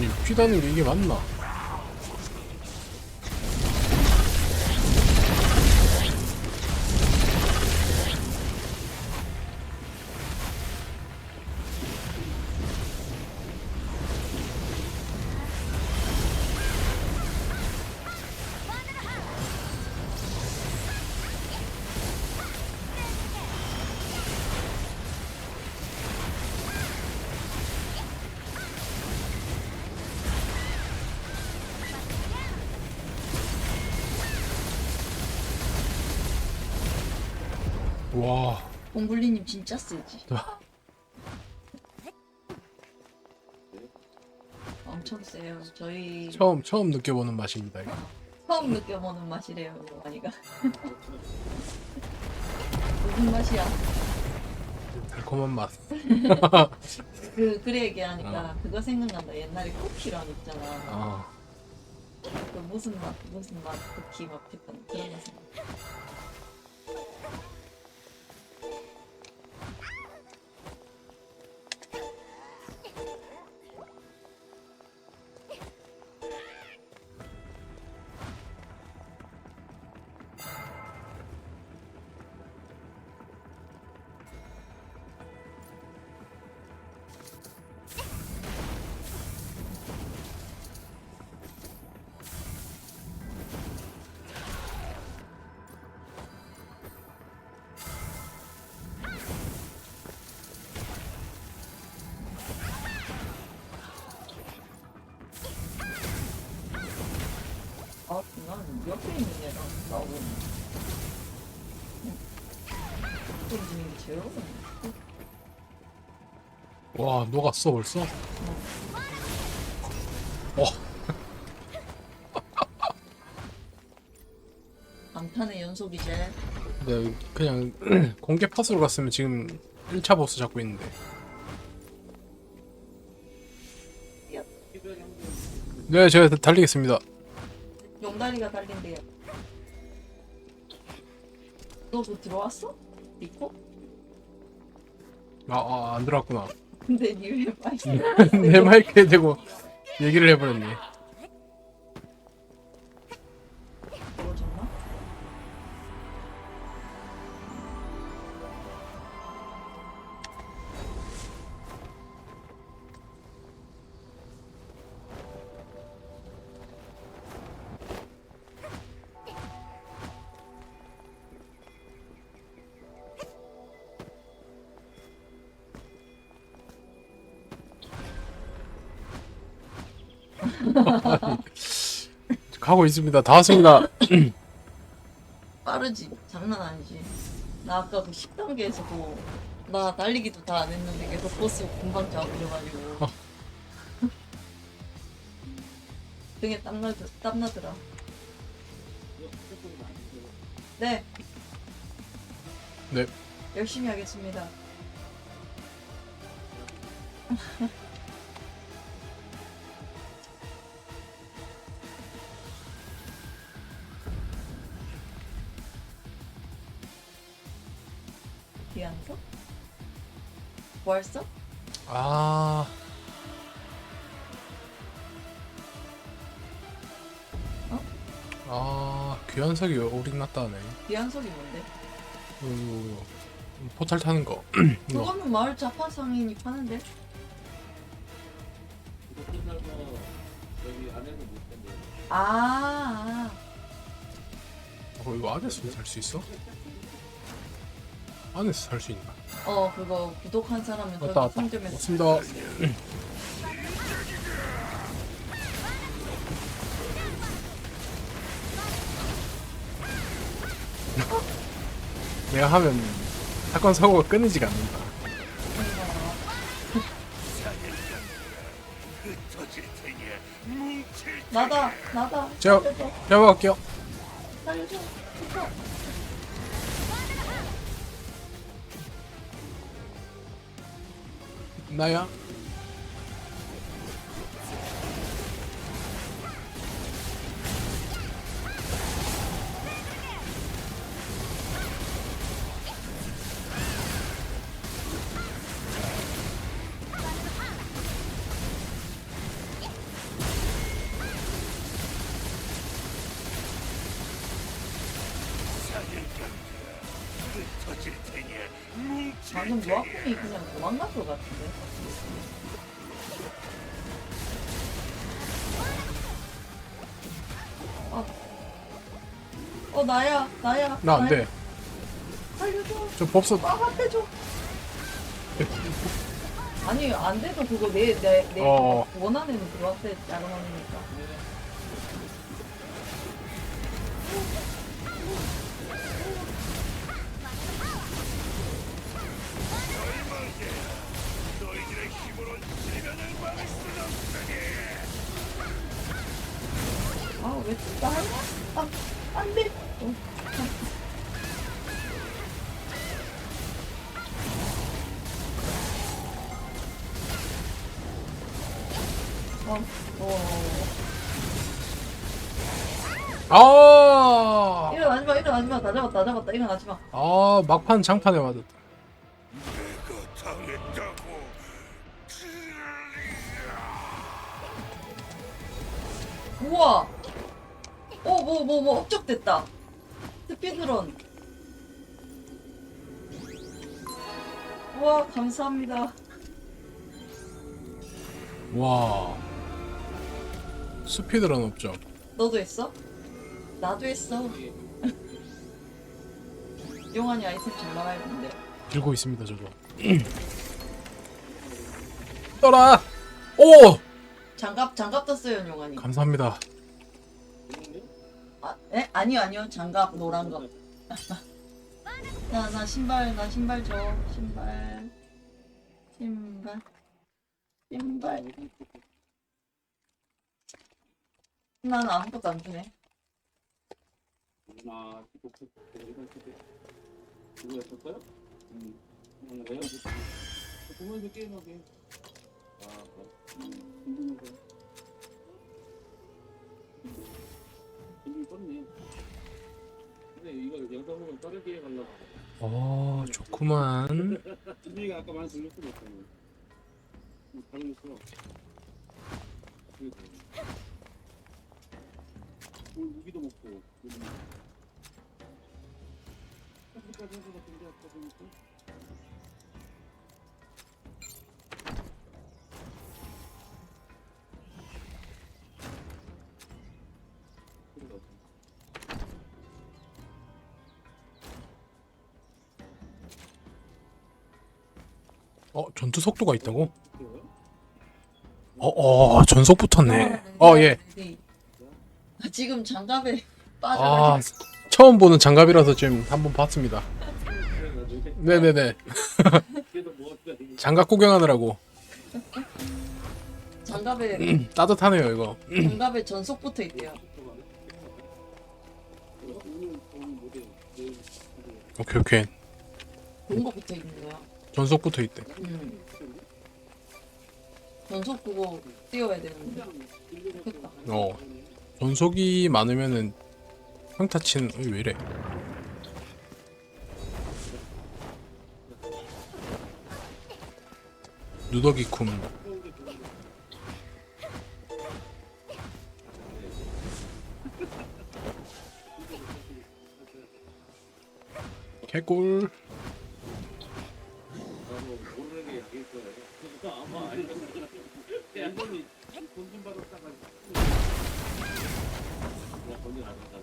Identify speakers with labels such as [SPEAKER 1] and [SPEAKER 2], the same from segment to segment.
[SPEAKER 1] 아니 피다는 게 이게 맞나? 와
[SPEAKER 2] 봉블리님 진짜 쓰지. 엄청 세요. 저희
[SPEAKER 1] 처음 처음 느껴보는 맛입니다. 이거.
[SPEAKER 2] 처음 느껴보는 맛이래요, 아니가. 무슨 맛이야?
[SPEAKER 1] 달콤한 맛.
[SPEAKER 2] 그 그래 얘기하니까 그거 생각난다. 옛날에 쿠키런 있잖아.
[SPEAKER 1] 아
[SPEAKER 2] 그 무슨 맛 무슨 맛 쿠키 막 했던 그런 맛. 아, 옆에 있는 애랑 싸우고. 또 분위기 재우고.
[SPEAKER 1] 와 녹았어 벌써? 어
[SPEAKER 2] 감탄의 연속이제.
[SPEAKER 1] 네, 그냥 공개 파수로 갔으면 지금 1차 보스 잡고 있는데 네 제가 달리겠습니다
[SPEAKER 2] 용다리가 달린대요. 너도 들어왔어? 리코?
[SPEAKER 1] 아안 들어왔구나
[SPEAKER 2] 근데 니왜 마이크
[SPEAKER 1] 내 마이크에 대고 얘기를 해버렸네 가고 있습니다 다 왔습니다
[SPEAKER 2] 빠르지? 장난 아니지. 나 아까 그 10단계에서 그나 달리기도 다 안 했는데 계속 보스 금방 잡으려가지고.
[SPEAKER 1] 어.
[SPEAKER 2] 등에 땀나더, 땀나더라. 네,
[SPEAKER 1] 네
[SPEAKER 2] 열심히 하겠습니다. 벌써?
[SPEAKER 1] 아
[SPEAKER 2] 어?
[SPEAKER 1] 아 귀한석이 오릭 났다 하네
[SPEAKER 2] 비안석이 뭔데?
[SPEAKER 1] 그 포탈 타는 거 이거
[SPEAKER 2] 그거는 마을 자파상인이 파는데? 아, 아.
[SPEAKER 1] 어, 이거 안에서 살 수 있어? 안에서 살 수 있나?
[SPEAKER 2] 어 그거 구독한 사람은
[SPEAKER 1] 왔다
[SPEAKER 2] 저기
[SPEAKER 1] 왔다.
[SPEAKER 2] 상점에서
[SPEAKER 1] 왔습니다. 내가 하면 사건 사고가 끊이지가 않는다.
[SPEAKER 2] 나다 나다.
[SPEAKER 1] 제가
[SPEAKER 2] 살려줘
[SPEAKER 1] 잡아갈게요.
[SPEAKER 2] 살려줘. 진짜.
[SPEAKER 1] 나야
[SPEAKER 2] 방금 노아kum이 그냥 도망간 것 같은데. 아. 어 나야 나야.
[SPEAKER 1] 나 안
[SPEAKER 2] 나야.
[SPEAKER 1] 돼.
[SPEAKER 2] 살려줘.
[SPEAKER 1] 저 법사
[SPEAKER 2] 아 한대줘. 아니 안 돼도 그거 내 내 내
[SPEAKER 1] 어.
[SPEAKER 2] 원하는 그한테 자르마니까. 왜 진짜 하냐? 아 안 돼. 어. 어. 어.
[SPEAKER 1] 아!
[SPEAKER 2] 일어나지 마, 일어나지 마. 다 잡았다, 다 잡았다. 일어나지 마.
[SPEAKER 1] 아 막판 장판에 맞았다.
[SPEAKER 3] 내가 당했다고
[SPEAKER 2] 우와! 어, 뭐, 뭐, 뭐, 업적됐다. 스피드런. 우와, 감사합니다.
[SPEAKER 1] 와. 스피드런 없죠.
[SPEAKER 2] 너도 했어? 나도 했어. 용환이 아이템 잘 나와야 되는데.
[SPEAKER 1] 들고 있습니다 저도. 떠라. 오!
[SPEAKER 2] 장갑, 장갑 떴어요, 용환이.
[SPEAKER 1] 감사합니다.
[SPEAKER 2] 아, 에? 아니요, 아니요. 장갑, 노란 거. 나, 나 신발, 나 신발 줘. 신발. 신발. 신발. 난 아무것도 안 주네.
[SPEAKER 4] 아, 그거 그거였었어요? 음, 음, 내가 보면서 게임하게. 아, 그래. 음, 떴네. 근데 이거 영상 보면 빠르게 가려고.
[SPEAKER 1] 어 좋구만.
[SPEAKER 4] 준비가 아까 많이 못하네. 뭐. 오늘 무기도 먹고. 까지 해서 아까 보니까.
[SPEAKER 1] 어 전투 속도가 있다고?
[SPEAKER 4] 그래요?
[SPEAKER 1] 어, 어 전속 붙었네. 어 예.
[SPEAKER 2] 네. 아, 지금 장갑에
[SPEAKER 1] 아
[SPEAKER 2] 빠져가지고.
[SPEAKER 1] 처음 보는 장갑이라서 지금 한번 봤습니다. 네네네. 장갑 구경하느라고
[SPEAKER 2] 장갑에,
[SPEAKER 1] 음, 따뜻하네요 이거.
[SPEAKER 2] 장갑에 전속 붙어 있대요.
[SPEAKER 1] 오케이 오케이.
[SPEAKER 2] 그런 거 붙어 있는 거야.
[SPEAKER 1] 전속 붙어 있대.
[SPEAKER 2] 음. 전속 그거 띄워야 되는데. 좋겠다.
[SPEAKER 1] 어 전속이 많으면은 평타 치는 어이, 왜 이래? 누더기 쿰. 개꿀.
[SPEAKER 4] 완전히 돈좀 받았다가 그냥 건져 나간다.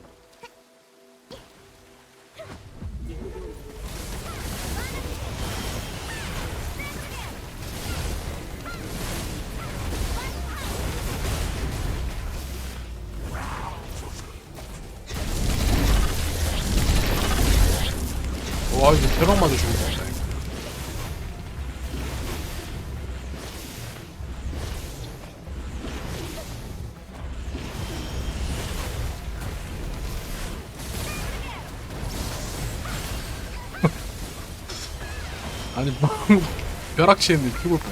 [SPEAKER 1] 와 이거 대박 맞아 죽었다. 아니 뭐 벼락치는데 죽을 뻔.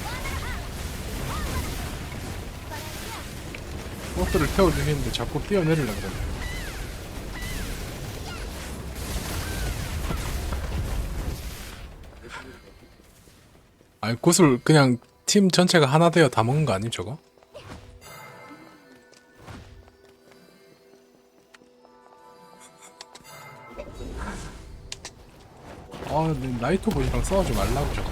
[SPEAKER 1] 버스를 태워주긴 했는데 자꾸 뛰어내리려 그래. 아니 구슬 그냥 팀 전체가 하나 되어 다 먹은 거 아님 저거? 나이트 보이랑 싸우지 말라고 자꾸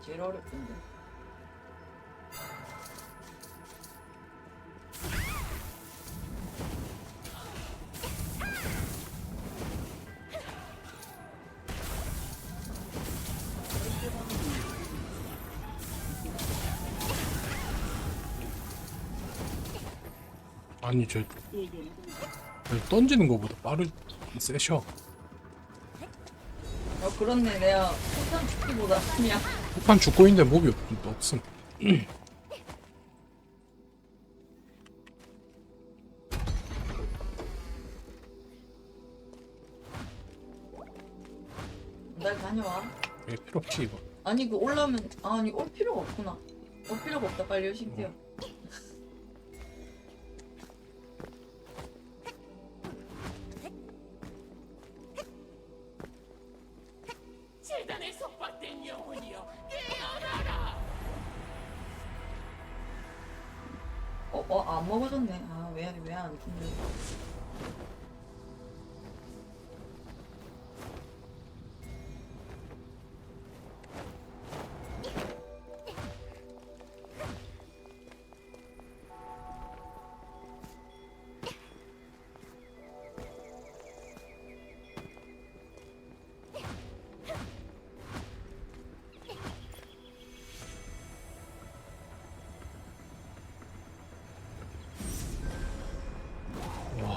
[SPEAKER 2] 게 제일 어렵던데.
[SPEAKER 1] 아니 저, 저 던지는 거보다 빠르 세셔.
[SPEAKER 2] 어 그렇네. 내가 폭탄 죽기보다 그냥
[SPEAKER 1] 폭탄 죽고 있는데 몹이 없, 없음
[SPEAKER 2] 날 다녀와.
[SPEAKER 1] 왜 필요 없지 이거
[SPEAKER 2] 아니 그 올라오면 아, 아니 올 필요가 없구나. 올 필요가 없다 빨리 열심히 뛰어.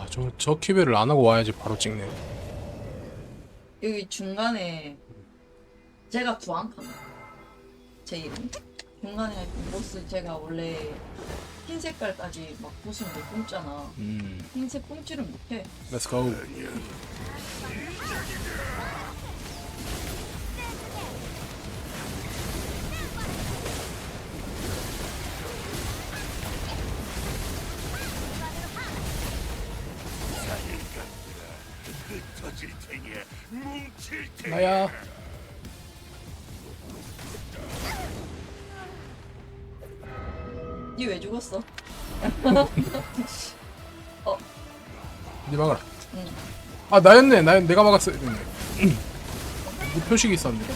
[SPEAKER 1] 와 저 저 키베를 안 하고 와야지 바로 찍네.
[SPEAKER 2] 여기 중간에 제가 구한칸 제 이름? 중간에 그 보스 제가 원래 흰 색깔까지 막 보스는 못 뽑잖아.
[SPEAKER 1] 음.
[SPEAKER 2] 흰색 뽕치를 못해.
[SPEAKER 1] 렛츠 고
[SPEAKER 3] 흩어질 테냐 뭉칠 테냐
[SPEAKER 1] 나야.
[SPEAKER 2] 니 왜 죽었어?
[SPEAKER 1] 니 막아라.
[SPEAKER 2] 응.
[SPEAKER 1] 아 나였네. 나 내가 막았어야 됐네. 이 표식이 있었는데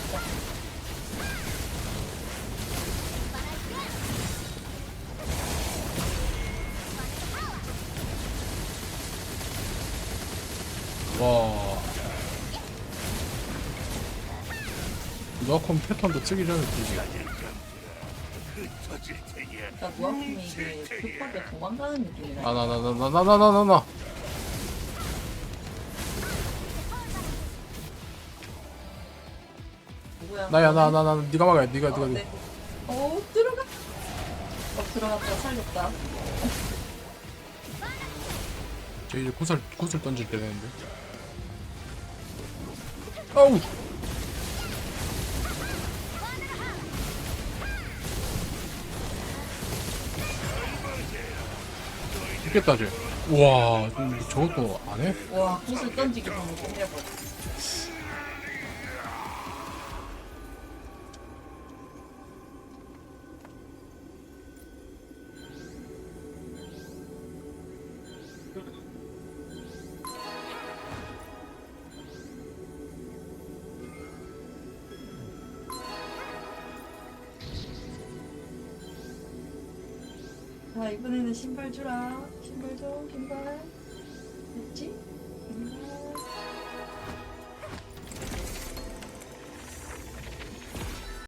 [SPEAKER 1] 와. 노아콤 패턴도
[SPEAKER 3] 특이라는 느낌이
[SPEAKER 2] 나 노아콤이 이게 급하게 도망가는 느낌이라.
[SPEAKER 1] 아나 나 나 나 나 나 나나
[SPEAKER 2] 누구야?
[SPEAKER 1] 나야 나 나 나 네가 막아야 돼, 네가 네가
[SPEAKER 2] 어,
[SPEAKER 1] 네.
[SPEAKER 2] 네가 어 들어가. 어 들어갔다 살렸다.
[SPEAKER 1] 저 이제 구슬 구슬 던질 때 되는데 아우 죽겠다 쟤 우와 음, 저것도 안 해?
[SPEAKER 2] 와 구슬 던지기 끝내버려. 자 이번에는 신발 주라. 신발 줘 신발.